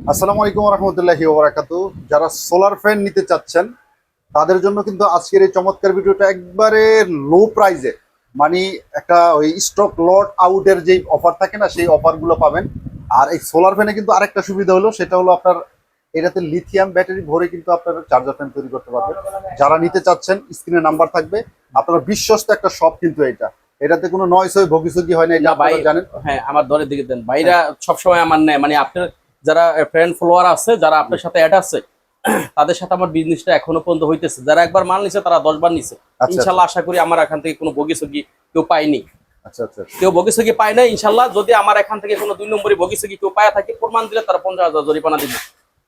আসসালামু আলাইকুম রহমতুল্লাহি ওবরাকাতু যারা সোলার ফ্যান নিতে চাচ্ছেন তাদের জন্য কিন্তু আজকের এই চমৎকার ভিডিওটা একবারে লো প্রাইজে মানে একটা ওই স্টক লট আউটের যে অফার থাকে না সেই অফারগুলো পাবেন। আর এই সোলার ফ্যানে কিন্তু আরেকটা সুবিধা হলো সেটা হলো আপনার এটাতে লিথিয়াম ব্যাটারি ভরে কিন্তু আপনারা চার্জার ফ্যান তৈরি করতে পারবেন। যারা নিতে চাচ্ছেন স্ক্রিনে নাম্বার থাকবে। আপনারা বিশ্বস্ত একটা শপ কিন্তু এটা। এটাতে কোনো নয়স হয়ে ভগিসগি হয় না এটা আপনারা জানেন। হ্যাঁ আমার দরের দিকে দেন। ভাইরা সবসময় আমার নেয়। মানে আপনার যারা ফ্রেন্ড ফলোয়ার আছে যারা আপনার সাথে অ্যাড আছে তাদের সাথে আমার বিজনেসটা এখনও পর্যন্ত হইতেছে। যারা একবার মাল নিছে তারা দশ বার নিছে। আচ্ছা ইনশাল্লাহ আশা করি আমার এখান থেকে কোনো বগিসগি কেউ পায়নি। আচ্ছা আচ্ছা কেউ বগিসগি পায় না ইনশাল্লাহ। যদি আমার এখান থেকে কোনো দুই নম্বরই বগিসগি কেউ পায় থাকে প্রমাণ দিলে তারা পঞ্চাশ হাজার জরিমানা দিবে।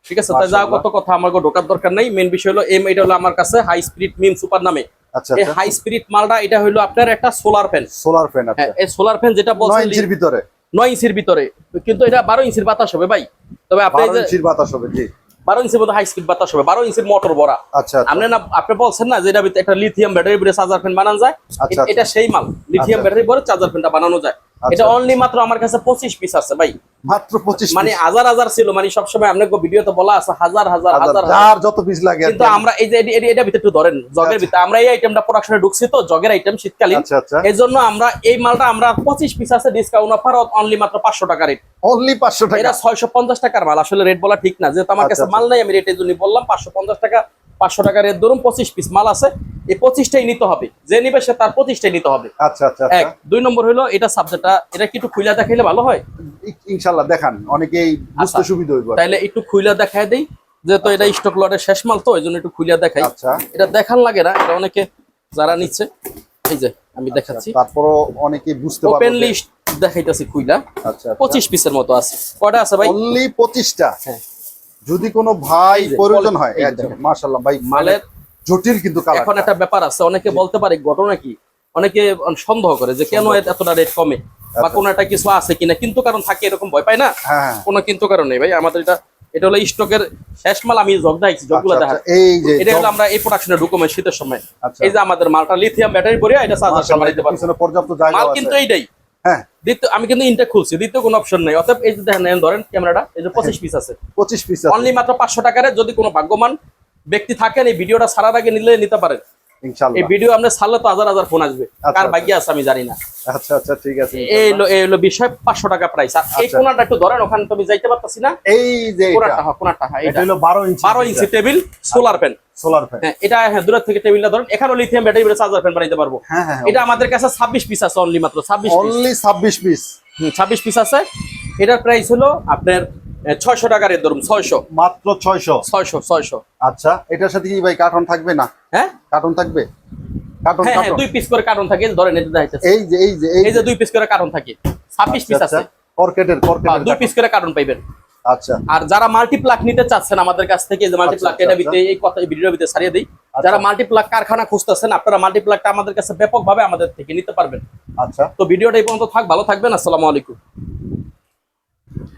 ঠিক আছে? তাই যা কত কথা আমার ঢোকার দরকার নাই। মেন বিষয় হলো এম এটা হলো আমার কাছে হাই স্পিরিট মিম সুপার নামে। আচ্ছা এই হাই স্পিরিট মালটা এটা হলো আপনার একটা সোলার ফ্যান সোলার ফ্যান আচ্ছা। এই সোলার ফ্যান যেটা বলছেন ভিতরে। নয় ইঞ্চির ভিতরে। কিন্তু এটা বারো ইঞ্চির বাতাস হবে ভাই। তবে আপনি বারো ইঞ্চির বাতাস হবে জি। বারো ইঞ্চির মধ্যে হাই স্পিড বাতাস হবে। বারো ইঞ্চির মোটর বড়া আচ্ছা আচ্ছা। আপনি না আপনি বলছেন না যে এটা একটা লিথিয়াম ব্যাটারি চার্জার ফ্যান বানানো যায়। আচ্ছা, এটা সেই মাল। লিথিয়াম আচ্ছা। ব্যাটারি ভরে চার্জার ফ্যানটা বানানো যায়। আচ্ছা। এটা অনলি মাত্র আমার কাছে পঁচিশ পিস আছে ভাই। মাত্র পঁচিশ মানে হাজার হাজার ছিল মানে সবসময় আপনাকে ভিডিওতে বলা আছে হাজার হাজার হাজার হাজার। যত পিস লাগে কিন্তু আমরা এই যে এটি- ভিতরে একটু ধরেন জগের আচ্ছা। ভিতরে। আমরা এই আইটেমটা প্রোডাকশনে ঢুকছি তো জগের আইটেম শীতকালীন। আচ্ছা আচ্ছা। এই জন্য আমরা এই মালটা আমরা পঁচিশ পিস আছে ডিসকাউন্ট অফার অনলি মাত্র পাঁচশো টাকা রেট অনলি পাঁচশো টাকা। এটা ছয়শো পঞ্চাশ টাকার মাল আসলে রেট বলা ঠিক না। যেহেতু আমার আচ্ছা, কাছে আচ্ছা। মাল নাই আমি রেটের জন্য বললাম পাঁচশো পঞ্চাশ টাকা পাঁচশো টাকা রেট ধরুন পঁচিশ পিস মাল আছে এই পঁচিশটাই নিতে হবে। যে নিবে সে তার পঁচিশটাই নিতে হবে। আচ্ছা আচ্ছা এক। আচ্ছা দুই নম্বর হলো এটা সাবজেক্টটা এটা কি একটু খুইলা দেখাইলে ভালো হয়? ইনশাল্লাহ দেখান। অনেকেই বুঝতে আচ্ছা। সুবিধা হইব তাইলে একটু খুইলা দেখাই দেই। যেহেতু এটা স্টক লটের শেষ মাল তো এই জন্য একটু খুইলা দেখাই। আচ্ছা। এটা দেখান লাগে না এটা অনেকে যারা নিচ্ছে এই যে আমি দেখাচ্ছি। তারপরও অনেকে বুঝতে পারবে ওপেন লিস্ট দেখাইতেছি খুইলা। আচ্ছা পঁচিশ পিসের মতো আছে। কয়টা আছে ভাই? অনলি পঁচিশটা। হ্যাঁ। যদি কোনো ভাই প্রয়োজন হয় মাশাল্লাহ ভাই মালের জটিল কিন্তু এখন একটা ব্যাপার আছে অনেকে বলতে পারে ঘটনা কি? অনেকে সন্দেহ করে যে কেন এতটা রেট কমে? বা আচ্ছা। কোনো একটা কিছু আছে কিনা? কিন্তু কারণ থাকে এরকম ভয় পায় না? হ্যাঁ হ্যাঁ। কোনো কিন্তু কারণ নেই ভাই। আমাদের এটা এটা হলো স্টকের শেষ মাল আমি জগ দেখাইছি জগগুলো আচ্ছা, দেখা আচ্ছা, এই যে এটা হলো আমরা এই প্রোডাকশনে ঢুকমে শীতের সময়। আচ্ছা। এই যে আমাদের মালটা লিথিয়াম ব্যাটারি ভরে এটা চার্জার পর্যাপ্ত জায়গা মাল কিন্তু এইটাই। হ্যাঁ। দ্বিতীয় আমি কিন্তু ইনটেক খুলছি দ্বিতীয় কোনো অপশন নাই। অর্থাৎ এই যে দেখেন ধরেন ক্যামেরাটা এই যে পঁচিশ পিস আছে। পঁচিশ পিস অনলি মাত্র পাঁচশো টাকার যদি কোনো ভাগ্যবান ব্যক্তি থাকেন এই ভিডিওটা সারার আগে নিলে নিতে পারেন। এই ভিডিও আমরা ছাড়লে তো হাজার হাজার ফোন আসবে। আচ্ছা, কার আচ্ছা। আছে আমি জানি না। আচ্ছা আচ্ছা ঠিক আছে এই হলো এই হলো বিষয় পাঁচশো টাকা প্রাইস আর এই আচ্ছা। কোনাটা একটু ধরেন ওখানে তুমি যাইতে পারতাছি না। এই যে কোনাটা হ্যাঁ কোনাটা হ্যাঁ এটা হলো inch table. Solar fan solar fan হ্যাঁ এটা হ্যাঁ থেকে টেবিলটা ধরেন। এখানেও লিথিয়াম ব্যাটারি চার্জার ফ্যান বানাইতে পারব। হ্যাঁ হ্যাঁ এটা আমাদের কাছে ছাব্বিশ পিস আছে অনলি মাত্র ছাব্বিশ পিস অনলি ছাব্বিশ পিস ছাব্বিশ পিস আছে। এটার প্রাইস হলো আপনার ছয়শো টাকার এর ধরুন ছয়শো। মাত্র ছয়শো? ছয়শো ছয়শো। আচ্ছা এটার সাথে কি ভাই কার্টন থাকবে না? হ্যাঁ? কার্টন থাকবে? কার্টন কার্টন দুই পিস করে কার্টন থাকে ধরেন এই যে এই যে এই যে দুই পিস করে কার্টন থাকে ছাব্বিশ পিস আছে। কর্কেটের কর্কেটের দুই পিস করে কার্টন পাইবেন। আচ্ছা। আর যারা মাল্টিপ্লাক নিতে চাচ্ছেন আমাদের কাছ থেকে যে মাল্টিপ্লাক আচ্ছা, এটা আচ্ছা। ভিতরে এই কথা ভিডিওর ভিতরে ছাড়িয়ে দিই। যারা মাল্টিপ্লাক কারখানা খুঁজতেছেন আপনারা মাল্টিপ্লাকটা আমাদের কাছে ব্যাপকভাবে আমাদের থেকে নিতে পারবেন। আচ্ছা। তো ভিডিওটা এই পর্যন্ত থাক ভালো থাকবেন আসসালামু আলাইকুম।